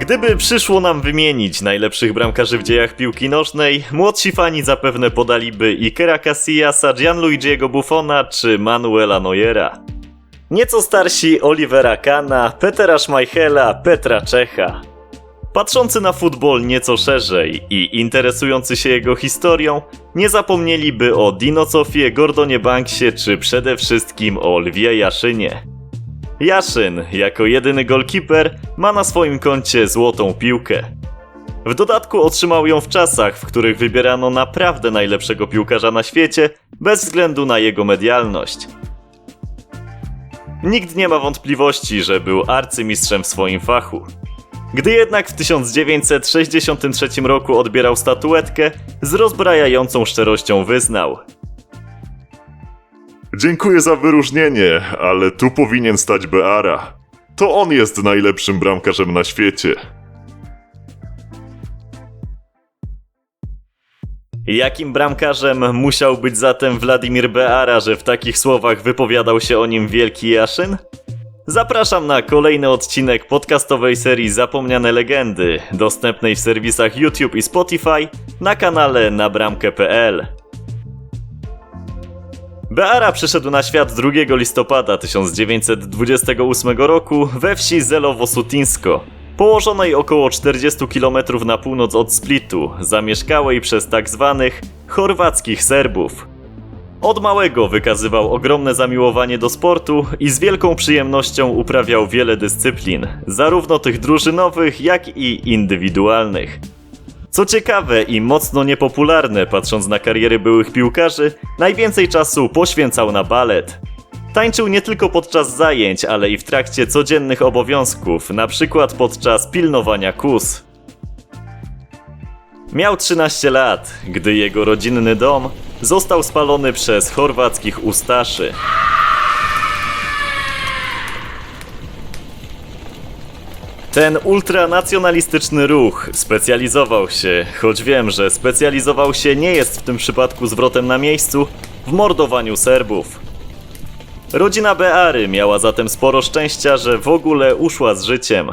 Gdyby przyszło nam wymienić najlepszych bramkarzy w dziejach piłki nożnej, młodsi fani zapewne podaliby Ikera Casillasa, Gianluigiego Buffona czy Manuela Neuera. Nieco starsi Olivera Kana, Petera Schmeichela, Petra Czecha. Patrzący na futbol nieco szerzej i interesujący się jego historią, nie zapomnieliby o Dino Gordonie Banksie czy przede wszystkim o Lwie Jaszynie. Jaszyn, jako jedyny golkiper, ma na swoim koncie złotą piłkę. W dodatku otrzymał ją w czasach, w których wybierano naprawdę najlepszego piłkarza na świecie, bez względu na jego medialność. Nikt nie ma wątpliwości, że był arcymistrzem w swoim fachu. Gdy jednak w 1963 roku odbierał statuetkę, z rozbrajającą szczerością wyznał – Dziękuję za wyróżnienie, ale tu powinien stać Beara. To on jest najlepszym bramkarzem na świecie. Jakim bramkarzem musiał być zatem Władimir Beara, że w takich słowach wypowiadał się o nim wielki Jaszyn? Zapraszam na kolejny odcinek podcastowej serii Zapomniane Legendy, dostępnej w serwisach YouTube i Spotify na kanale nabramkę.pl. Beara przyszedł na świat 2 listopada 1928 roku we wsi Zelowo-Sutinsko, położonej około 40 km na północ od Splitu, zamieszkałej przez tak zwanych chorwackich Serbów. Od małego wykazywał ogromne zamiłowanie do sportu i z wielką przyjemnością uprawiał wiele dyscyplin, zarówno tych drużynowych, jak i indywidualnych. Co ciekawe i mocno niepopularne, patrząc na kariery byłych piłkarzy, najwięcej czasu poświęcał na balet. Tańczył nie tylko podczas zajęć, ale i w trakcie codziennych obowiązków, na przykład podczas pilnowania kus. Miał 13 lat, gdy jego rodzinny dom został spalony przez chorwackich ustaszy. Ten ultranacjonalistyczny ruch specjalizował się, choć wiem, że specjalizował się nie jest w tym przypadku zwrotem na miejscu, w mordowaniu Serbów. Rodzina Beary miała zatem sporo szczęścia, że w ogóle uszła z życiem.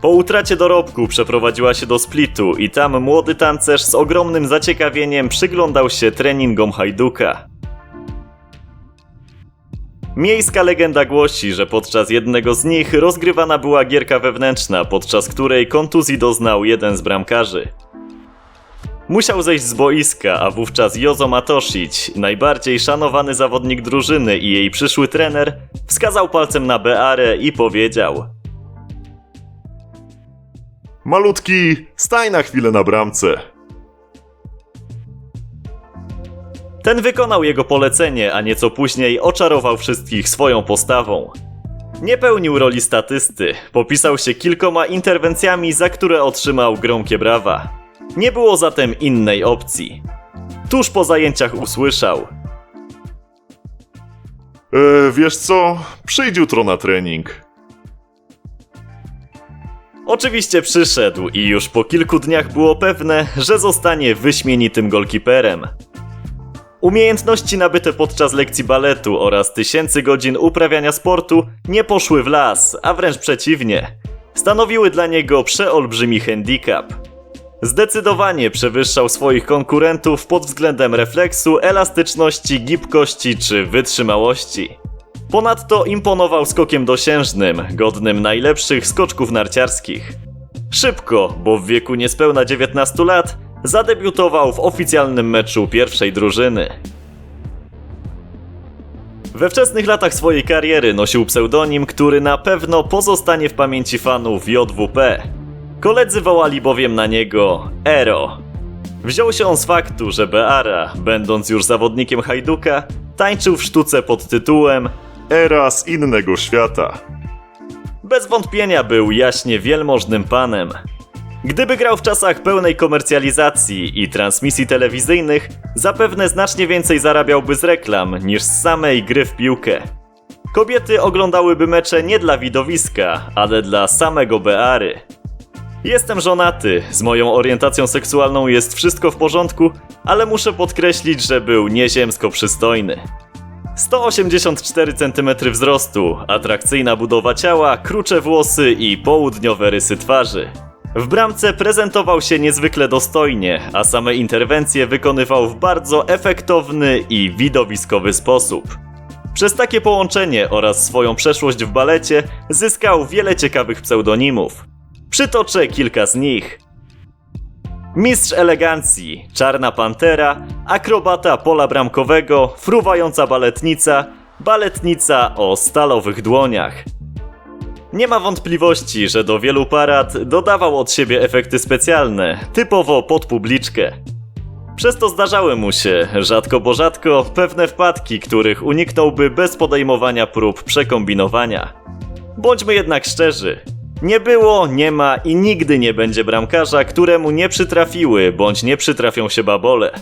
Po utracie dorobku przeprowadziła się do Splitu i tam młody tancerz z ogromnym zaciekawieniem przyglądał się treningom Hajduka. Miejska legenda głosi, że podczas jednego z nich rozgrywana była gierka wewnętrzna, podczas której kontuzji doznał jeden z bramkarzy. Musiał zejść z boiska, a wówczas Jozo Matosic, najbardziej szanowany zawodnik drużyny i jej przyszły trener, wskazał palcem na Bearę i powiedział Malutki, staj na chwilę na bramce. Ten wykonał jego polecenie, a nieco później oczarował wszystkich swoją postawą. Nie pełnił roli statysty, popisał się kilkoma interwencjami, za które otrzymał gromkie brawa. Nie było zatem innej opcji. Tuż po zajęciach usłyszał: E, wiesz co? Przyjdź jutro na trening. Oczywiście przyszedł i już po kilku dniach było pewne, że zostanie wyśmienitym golkiperem. Umiejętności nabyte podczas lekcji baletu oraz tysięcy godzin uprawiania sportu nie poszły w las, a wręcz przeciwnie. Stanowiły dla niego przeolbrzymi handicap. Zdecydowanie przewyższał swoich konkurentów pod względem refleksu, elastyczności, gibkości czy wytrzymałości. Ponadto imponował skokiem dosiężnym, godnym najlepszych skoczków narciarskich. Szybko, bo w wieku niespełna 19 lat, zadebiutował w oficjalnym meczu pierwszej drużyny. We wczesnych latach swojej kariery nosił pseudonim, który na pewno pozostanie w pamięci fanów JWP. Koledzy wołali bowiem na niego Ero. Wziął się on z faktu, że Beara, będąc już zawodnikiem Hajduka, tańczył w sztuce pod tytułem Era z innego świata. Bez wątpienia był jaśnie wielmożnym panem. Gdyby grał w czasach pełnej komercjalizacji i transmisji telewizyjnych, zapewne znacznie więcej zarabiałby z reklam niż z samej gry w piłkę. Kobiety oglądałyby mecze nie dla widowiska, ale dla samego Beary. Jestem żonaty, z moją orientacją seksualną jest wszystko w porządku, ale muszę podkreślić, że był nieziemsko przystojny. 184 cm wzrostu, atrakcyjna budowa ciała, krucze włosy i południowe rysy twarzy. W bramce prezentował się niezwykle dostojnie, a same interwencje wykonywał w bardzo efektowny i widowiskowy sposób. Przez takie połączenie oraz swoją przeszłość w balecie zyskał wiele ciekawych pseudonimów. Przytoczę kilka z nich. Mistrz elegancji, czarna pantera, akrobata pola bramkowego, fruwająca baletnica, baletnica o stalowych dłoniach. Nie ma wątpliwości, że do wielu parad dodawał od siebie efekty specjalne, typowo pod publiczkę. Przez to zdarzały mu się, rzadko bo rzadko, pewne wpadki, których uniknąłby bez podejmowania prób przekombinowania. Bądźmy jednak szczerzy. Nie było, nie ma i nigdy nie będzie bramkarza, któremu nie przytrafiły bądź nie przytrafią się babole.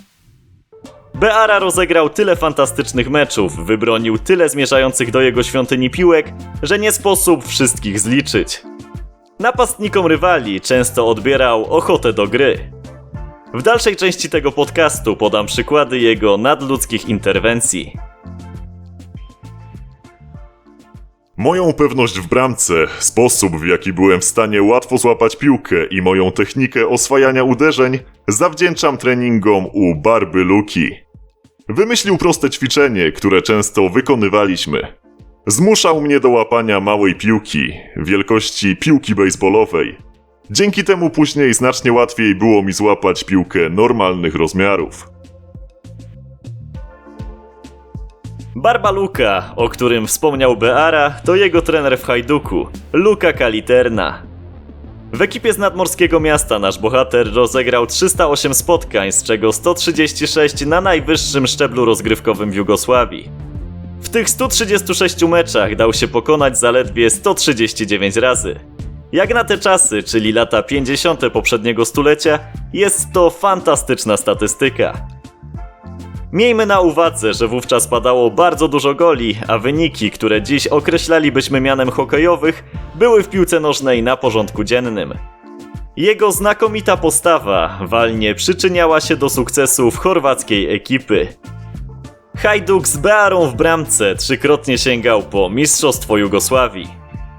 Beara rozegrał tyle fantastycznych meczów, wybronił tyle zmierzających do jego świątyni piłek, że nie sposób wszystkich zliczyć. Napastnikom rywali często odbierał ochotę do gry. W dalszej części tego podcastu podam przykłady jego nadludzkich interwencji. Moją pewność w bramce, sposób w jaki byłem w stanie łatwo złapać piłkę i moją technikę oswajania uderzeń zawdzięczam treningom u Barby Luki. Wymyślił proste ćwiczenie, które często wykonywaliśmy. Zmuszał mnie do łapania małej piłki, wielkości piłki baseballowej. Dzięki temu później znacznie łatwiej było mi złapać piłkę normalnych rozmiarów. Barba Luka, o którym wspomniał Beara, to jego trener w Hajduku, Luka Kaliterna. W ekipie z nadmorskiego miasta nasz bohater rozegrał 308 spotkań, z czego 136 na najwyższym szczeblu rozgrywkowym w Jugosławii. W tych 136 meczach dał się pokonać zaledwie 139 razy. Jak na te czasy, czyli lata 50. poprzedniego stulecia, jest to fantastyczna statystyka. Miejmy na uwadze, że wówczas padało bardzo dużo goli, a wyniki, które dziś określalibyśmy mianem hokejowych, były w piłce nożnej na porządku dziennym. Jego znakomita postawa walnie przyczyniała się do sukcesów chorwackiej ekipy. Hajduk z Bearą w bramce trzykrotnie sięgał po Mistrzostwo Jugosławii.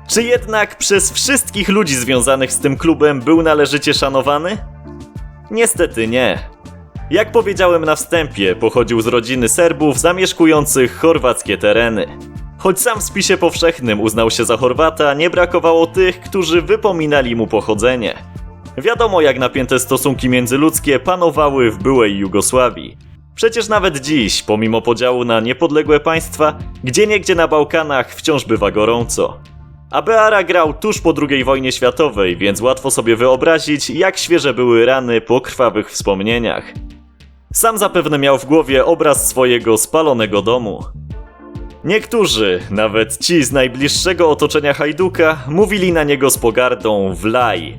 Czy jednak przez wszystkich ludzi związanych z tym klubem był należycie szanowany? Niestety nie. Jak powiedziałem na wstępie, pochodził z rodziny Serbów zamieszkujących chorwackie tereny. Choć sam w spisie powszechnym uznał się za Chorwata, nie brakowało tych, którzy wypominali mu pochodzenie. Wiadomo, jak napięte stosunki międzyludzkie panowały w byłej Jugosławii. Przecież nawet dziś, pomimo podziału na niepodległe państwa, gdzieniegdzie na Bałkanach wciąż bywa gorąco. A Beara grał tuż po II wojnie światowej, więc łatwo sobie wyobrazić, jak świeże były rany po krwawych wspomnieniach. Sam zapewne miał w głowie obraz swojego spalonego domu. Niektórzy, nawet ci z najbliższego otoczenia Hajduka, mówili na niego z pogardą Wlaj.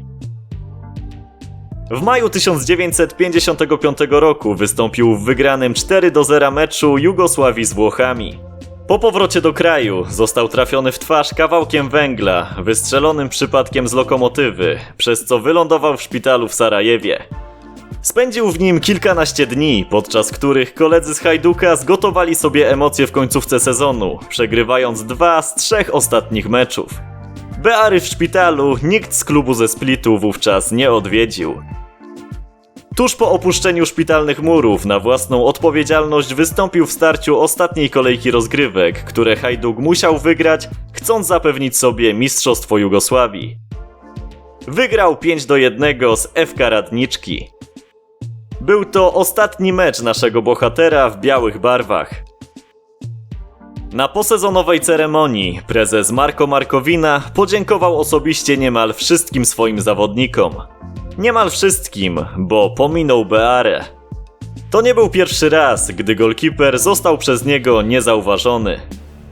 W maju 1955 roku wystąpił w wygranym 4 do 0 meczu Jugosławii z Włochami. Po powrocie do kraju został trafiony w twarz kawałkiem węgla, wystrzelonym przypadkiem z lokomotywy, przez co wylądował w szpitalu w Sarajewie. Spędził w nim kilkanaście dni, podczas których koledzy z Hajduka zgotowali sobie emocje w końcówce sezonu, przegrywając dwa z trzech ostatnich meczów. Beary w szpitalu nikt z klubu ze Splitu wówczas nie odwiedził. Tuż po opuszczeniu szpitalnych murów na własną odpowiedzialność wystąpił w starciu ostatniej kolejki rozgrywek, które Hajduk musiał wygrać, chcąc zapewnić sobie Mistrzostwo Jugosławii. Wygrał 5 do 1 z FK Radniczki. Był to ostatni mecz naszego bohatera w białych barwach. Na posezonowej ceremonii prezes Marko Markowina podziękował osobiście niemal wszystkim swoim zawodnikom. Niemal wszystkim, bo pominął Bearę. To nie był pierwszy raz, gdy golkiper został przez niego niezauważony.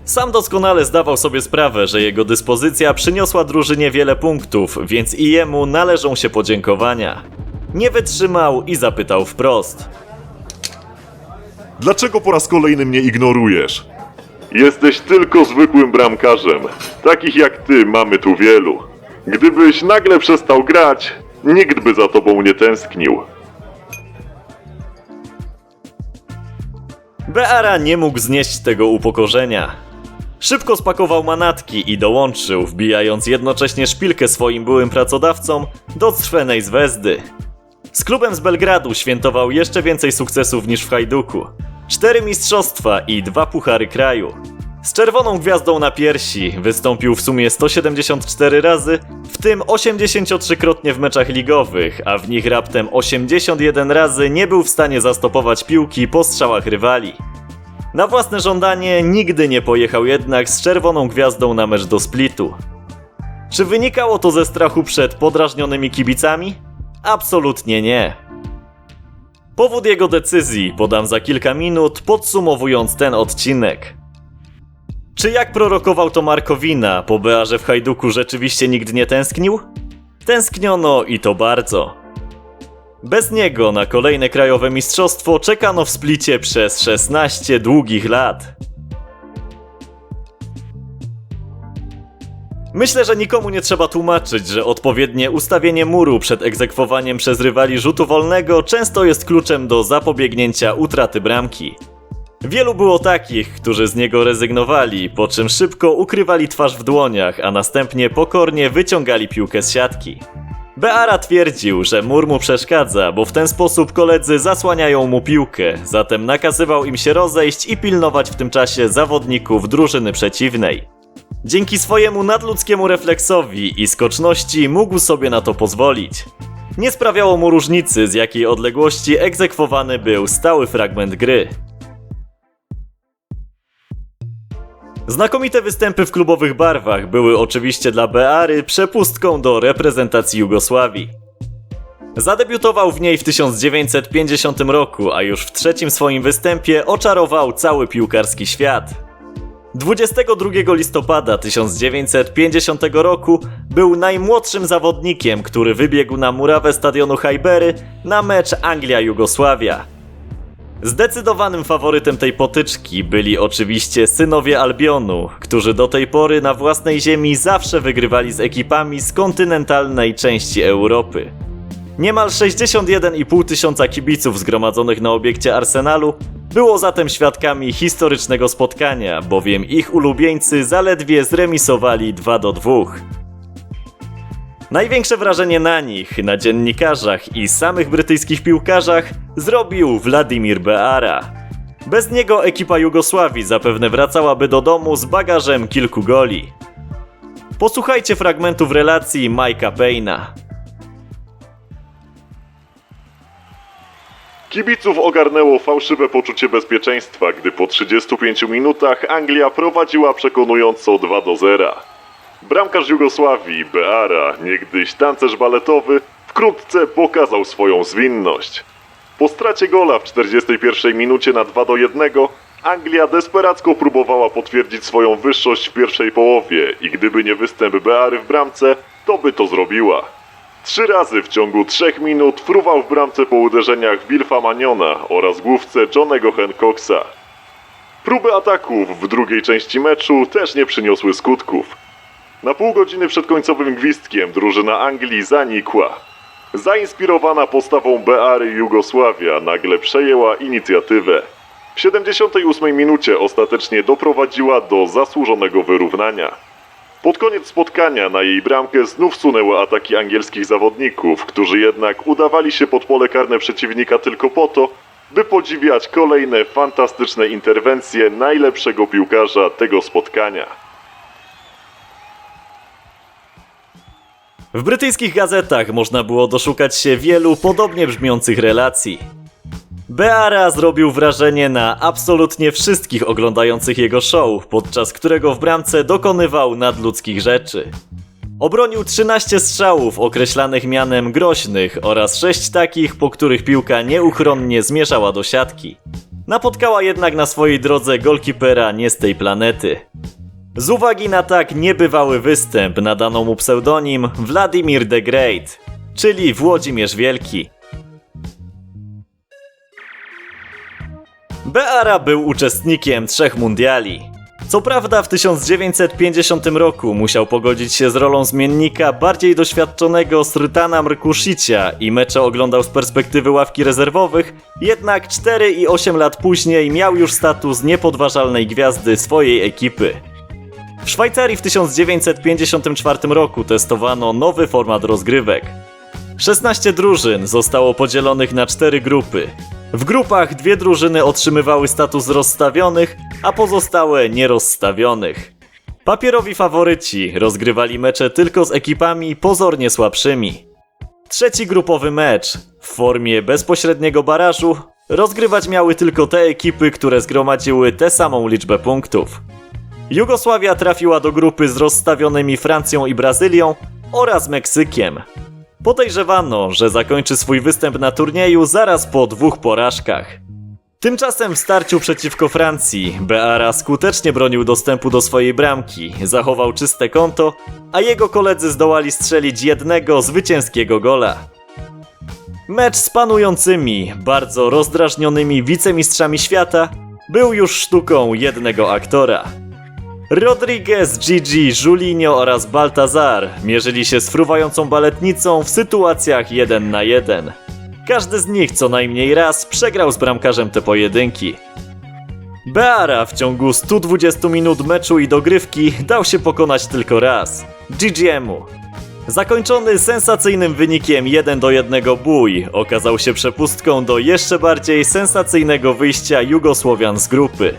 Sam doskonale zdawał sobie sprawę, że jego dyspozycja przyniosła drużynie wiele punktów, więc i jemu należą się podziękowania. Nie wytrzymał i zapytał wprost. Dlaczego po raz kolejny mnie ignorujesz? Jesteś tylko zwykłym bramkarzem. Takich jak ty mamy tu wielu. Gdybyś nagle przestał grać, nikt by za tobą nie tęsknił. Beara nie mógł znieść tego upokorzenia. Szybko spakował manatki i dołączył, wbijając jednocześnie szpilkę swoim byłym pracodawcom do Crwenej Zvezdy. Z klubem z Belgradu świętował jeszcze więcej sukcesów niż w Hajduku. Cztery mistrzostwa i dwa puchary kraju. Z czerwoną gwiazdą na piersi wystąpił w sumie 174 razy, w tym 83-krotnie w meczach ligowych, a w nich raptem 81 razy nie był w stanie zastopować piłki po strzałach rywali. Na własne żądanie nigdy nie pojechał jednak z czerwoną gwiazdą na mecz do Splitu. Czy wynikało to ze strachu przed podrażnionymi kibicami? Absolutnie nie. Powód jego decyzji podam za kilka minut, podsumowując ten odcinek. Czy jak prorokował to Markowina, po Bearze w Hajduku rzeczywiście nikt nie tęsknił? Tęskniono i to bardzo. Bez niego na kolejne krajowe mistrzostwo czekano w Splicie przez 16 długich lat. Myślę, że nikomu nie trzeba tłumaczyć, że odpowiednie ustawienie muru przed egzekwowaniem przez rywali rzutu wolnego często jest kluczem do zapobiegnięcia utraty bramki. Wielu było takich, którzy z niego rezygnowali, po czym szybko ukrywali twarz w dłoniach, a następnie pokornie wyciągali piłkę z siatki. Beara twierdził, że mur mu przeszkadza, bo w ten sposób koledzy zasłaniają mu piłkę, zatem nakazywał im się rozejść i pilnować w tym czasie zawodników drużyny przeciwnej. Dzięki swojemu nadludzkiemu refleksowi i skoczności mógł sobie na to pozwolić. Nie sprawiało mu różnicy, z jakiej odległości egzekwowany był stały fragment gry. Znakomite występy w klubowych barwach były oczywiście dla Beary przepustką do reprezentacji Jugosławii. Zadebiutował w niej w 1950 roku, a już w trzecim swoim występie oczarował cały piłkarski świat. 22 listopada 1950 roku był najmłodszym zawodnikiem, który wybiegł na murawę stadionu Hajbery na mecz Anglia-Jugosławia. Zdecydowanym faworytem tej potyczki byli oczywiście synowie Albionu, którzy do tej pory na własnej ziemi zawsze wygrywali z ekipami z kontynentalnej części Europy. Niemal 61,5 tysiąca kibiców zgromadzonych na obiekcie Arsenalu było zatem świadkami historycznego spotkania, bowiem ich ulubieńcy zaledwie zremisowali 2 do 2. Największe wrażenie na nich, na dziennikarzach i samych brytyjskich piłkarzach zrobił Wladimir Beara. Bez niego ekipa Jugosławii zapewne wracałaby do domu z bagażem kilku goli. Posłuchajcie fragmentów relacji Mike'a Payna. Kibiców ogarnęło fałszywe poczucie bezpieczeństwa, gdy po 35 minutach Anglia prowadziła przekonująco 2 do 0. Bramkarz Jugosławii, Beara, niegdyś tancerz baletowy, wkrótce pokazał swoją zwinność. Po stracie gola w 41 minucie na 2 do 1 Anglia desperacko próbowała potwierdzić swoją wyższość w pierwszej połowie i gdyby nie występ Beary w bramce, to by to zrobiła. Trzy razy w ciągu trzech minut fruwał w bramce po uderzeniach Wilfa Maniona oraz główce Johnego Hancocksa. Próby ataków w drugiej części meczu też nie przyniosły skutków. Na pół godziny przed końcowym gwizdkiem drużyna Anglii zanikła. Zainspirowana postawą Beary Jugosławia nagle przejęła inicjatywę. W 78 minucie ostatecznie doprowadziła do zasłużonego wyrównania. Pod koniec spotkania na jej bramkę znów sunęły ataki angielskich zawodników, którzy jednak udawali się pod pole karne przeciwnika tylko po to, by podziwiać kolejne fantastyczne interwencje najlepszego piłkarza tego spotkania. W brytyjskich gazetach można było doszukać się wielu podobnie brzmiących relacji. Beara zrobił wrażenie na absolutnie wszystkich oglądających jego show, podczas którego w bramce dokonywał nadludzkich rzeczy. Obronił 13 strzałów określanych mianem groźnych oraz 6 takich, po których piłka nieuchronnie zmierzała do siatki. Napotkała jednak na swojej drodze golkipera nie z tej planety. Z uwagi na tak niebywały występ nadano mu pseudonim Wladimir the Great, czyli Włodzimierz Wielki. Beara był uczestnikiem trzech mundiali. Co prawda w 1950 roku musiał pogodzić się z rolą zmiennika bardziej doświadczonego Srytana Mrkushicia i mecze oglądał z perspektywy ławki rezerwowych, jednak 4 i 8 lat później miał już status niepodważalnej gwiazdy swojej ekipy. W Szwajcarii w 1954 roku testowano nowy format rozgrywek. 16 drużyn zostało podzielonych na 4 grupy. W grupach dwie drużyny otrzymywały status rozstawionych, a pozostałe nierozstawionych. Papierowi faworyci rozgrywali mecze tylko z ekipami pozornie słabszymi. Trzeci grupowy mecz w formie bezpośredniego barażu rozgrywać miały tylko te ekipy, które zgromadziły tę samą liczbę punktów. Jugosławia trafiła do grupy z rozstawionymi Francją i Brazylią oraz Meksykiem. Podejrzewano, że zakończy swój występ na turnieju zaraz po dwóch porażkach. Tymczasem w starciu przeciwko Francji Beara skutecznie bronił dostępu do swojej bramki, zachował czyste konto, a jego koledzy zdołali strzelić jednego zwycięskiego gola. Mecz z panującymi, bardzo rozdrażnionymi wicemistrzami świata był już sztuką jednego aktora. Rodriguez, Gigi, Julinho oraz Baltazar mierzyli się z fruwającą baletnicą w sytuacjach 1 na 1. Każdy z nich co najmniej raz przegrał z bramkarzem te pojedynki. Beara w ciągu 120 minut meczu i dogrywki dał się pokonać tylko raz Gigiemu. Zakończony sensacyjnym wynikiem 1 do 1 bój okazał się przepustką do jeszcze bardziej sensacyjnego wyjścia Jugosłowian z grupy.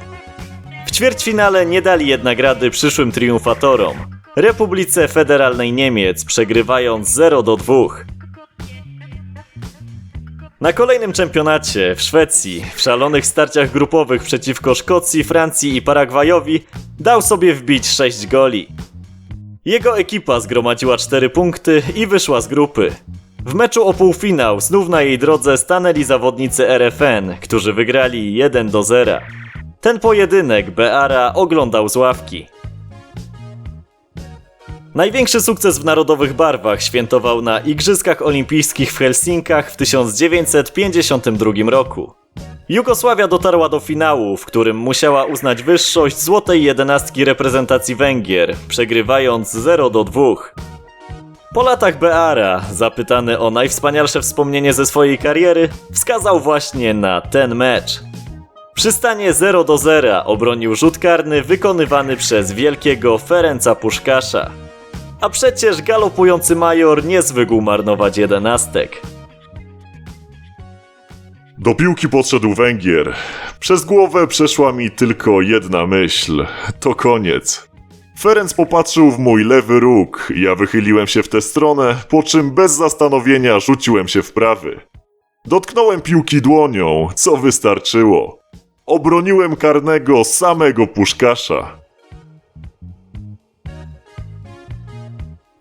Ćwierćfinale nie dali jednak rady przyszłym triumfatorom. Republice Federalnej Niemiec przegrywając 0 do 2. Na kolejnym czempionacie w Szwecji, w szalonych starciach grupowych przeciwko Szkocji, Francji i Paragwajowi, dał sobie wbić 6 goli. Jego ekipa zgromadziła 4 punkty i wyszła z grupy. W meczu o półfinał znów na jej drodze stanęli zawodnicy RFN, którzy wygrali 1 do 0. Ten pojedynek Beara oglądał z ławki. Największy sukces w narodowych barwach świętował na Igrzyskach Olimpijskich w Helsinkach w 1952 roku. Jugosławia dotarła do finału, w którym musiała uznać wyższość złotej jedenastki reprezentacji Węgier, przegrywając 0 do 2. Po latach Beara, zapytany o najwspanialsze wspomnienie ze swojej kariery, wskazał właśnie na ten mecz. Przystanie 0 do 0 obronił rzut karny wykonywany przez wielkiego Ferenca Puszkasza. A przecież galopujący major nie zwykł marnować jedenastek. Do piłki podszedł Węgier. Przez głowę przeszła mi tylko jedna myśl. To koniec. Ferenc popatrzył w mój lewy róg, ja wychyliłem się w tę stronę, po czym bez zastanowienia rzuciłem się w prawy. Dotknąłem piłki dłonią, co wystarczyło. Obroniłem karnego samego puszkasza.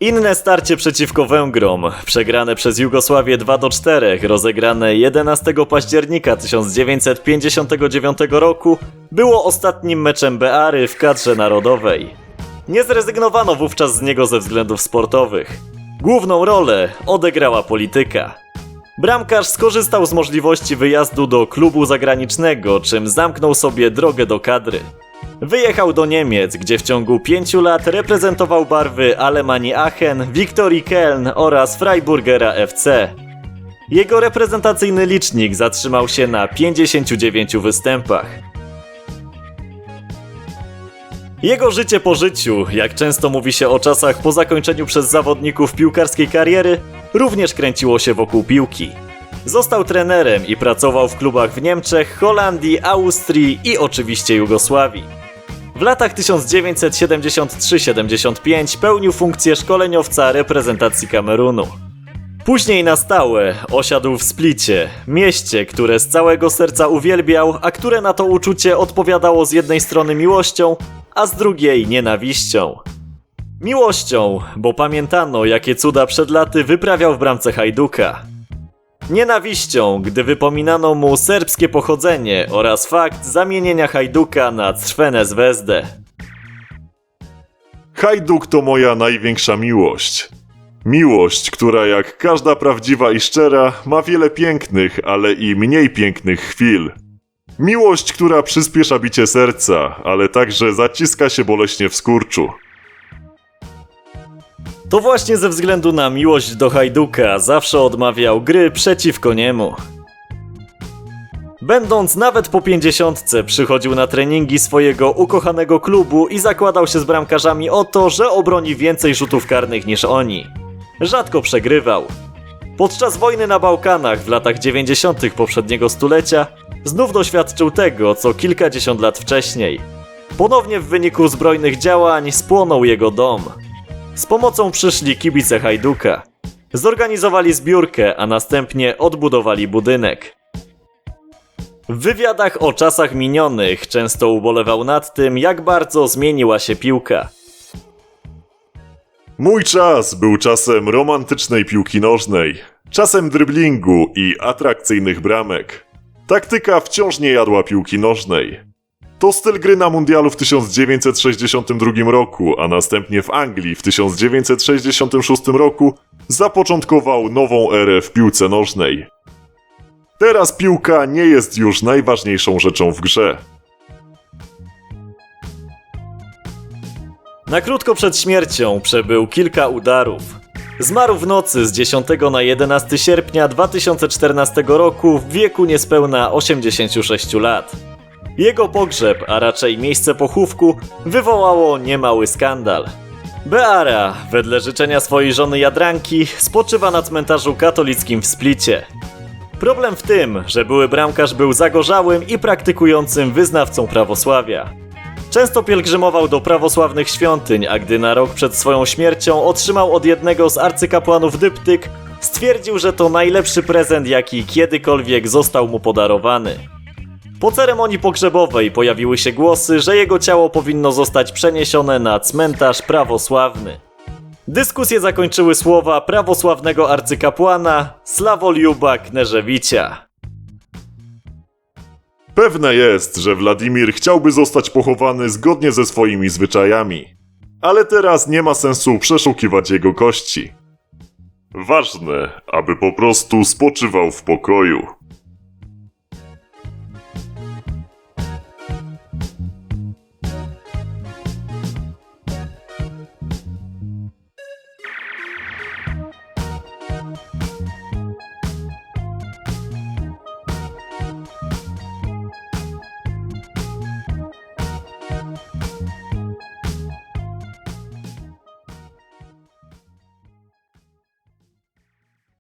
Inne starcie przeciwko Węgrom, przegrane przez Jugosławię 2 do 4, rozegrane 11 października 1959 roku, było ostatnim meczem Beary w kadrze narodowej. Nie zrezygnowano wówczas z niego ze względów sportowych. Główną rolę odegrała polityka. Bramkarz skorzystał z możliwości wyjazdu do klubu zagranicznego, czym zamknął sobie drogę do kadry. Wyjechał do Niemiec, gdzie w ciągu pięciu lat reprezentował barwy Alemanii Aachen, Wiktorii Köln oraz Freiburgera FC. Jego reprezentacyjny licznik zatrzymał się na 59 występach. Jego życie po życiu, jak często mówi się o czasach po zakończeniu przez zawodników piłkarskiej kariery, również kręciło się wokół piłki. Został trenerem i pracował w klubach w Niemczech, Holandii, Austrii i oczywiście Jugosławii. W latach 1973-75 pełnił funkcję szkoleniowca reprezentacji Kamerunu. Później na stałe osiadł w Splicie, mieście, które z całego serca uwielbiał, a które na to uczucie odpowiadało z jednej strony miłością, a z drugiej nienawiścią. Miłością, bo pamiętano, jakie cuda przed laty wyprawiał w bramce Hajduka. Nienawiścią, gdy wypominano mu serbskie pochodzenie oraz fakt zamienienia Hajduka na Crvenę Zvezdę. Hajduk to moja największa miłość. Miłość, która jak każda prawdziwa i szczera, ma wiele pięknych, ale i mniej pięknych chwil. Miłość, która przyspiesza bicie serca, ale także zaciska się boleśnie w skurczu. To właśnie ze względu na miłość do Hajduka zawsze odmawiał gry przeciwko niemu. Będąc nawet po pięćdziesiątce, przychodził na treningi swojego ukochanego klubu i zakładał się z bramkarzami o to, że obroni więcej rzutów karnych niż oni. Rzadko przegrywał. Podczas wojny na Bałkanach w latach 90. poprzedniego stulecia znów doświadczył tego, co kilkadziesiąt lat wcześniej. Ponownie w wyniku zbrojnych działań spłonął jego dom. Z pomocą przyszli kibice Hajduka. Zorganizowali zbiórkę, a następnie odbudowali budynek. W wywiadach o czasach minionych często ubolewał nad tym, jak bardzo zmieniła się piłka. Mój czas był czasem romantycznej piłki nożnej, czasem dryblingu i atrakcyjnych bramek. Taktyka wciąż nie jadła piłki nożnej. To styl gry na mundialu w 1962 roku, a następnie w Anglii w 1966 roku zapoczątkował nową erę w piłce nożnej. Teraz piłka nie jest już najważniejszą rzeczą w grze. Na krótko przed śmiercią przebył kilka udarów. Zmarł w nocy z 10 na 11 sierpnia 2014 roku w wieku niespełna 86 lat. Jego pogrzeb, a raczej miejsce pochówku, wywołało niemały skandal. Beara, wedle życzenia swojej żony Jadranki, spoczywa na cmentarzu katolickim w Splicie. Problem w tym, że były bramkarz był zagorzałym i praktykującym wyznawcą prawosławia. Często pielgrzymował do prawosławnych świątyń, a gdy na rok przed swoją śmiercią otrzymał od jednego z arcykapłanów dyptyk, stwierdził, że to najlepszy prezent, jaki kiedykolwiek został mu podarowany. Po ceremonii pogrzebowej pojawiły się głosy, że jego ciało powinno zostać przeniesione na cmentarz prawosławny. Dyskusje zakończyły słowa prawosławnego arcykapłana Slawoljuba Kneżewicia. Pewne jest, że Władimir chciałby zostać pochowany zgodnie ze swoimi zwyczajami. Ale teraz nie ma sensu przeszukiwać jego kości. Ważne, aby po prostu spoczywał w pokoju.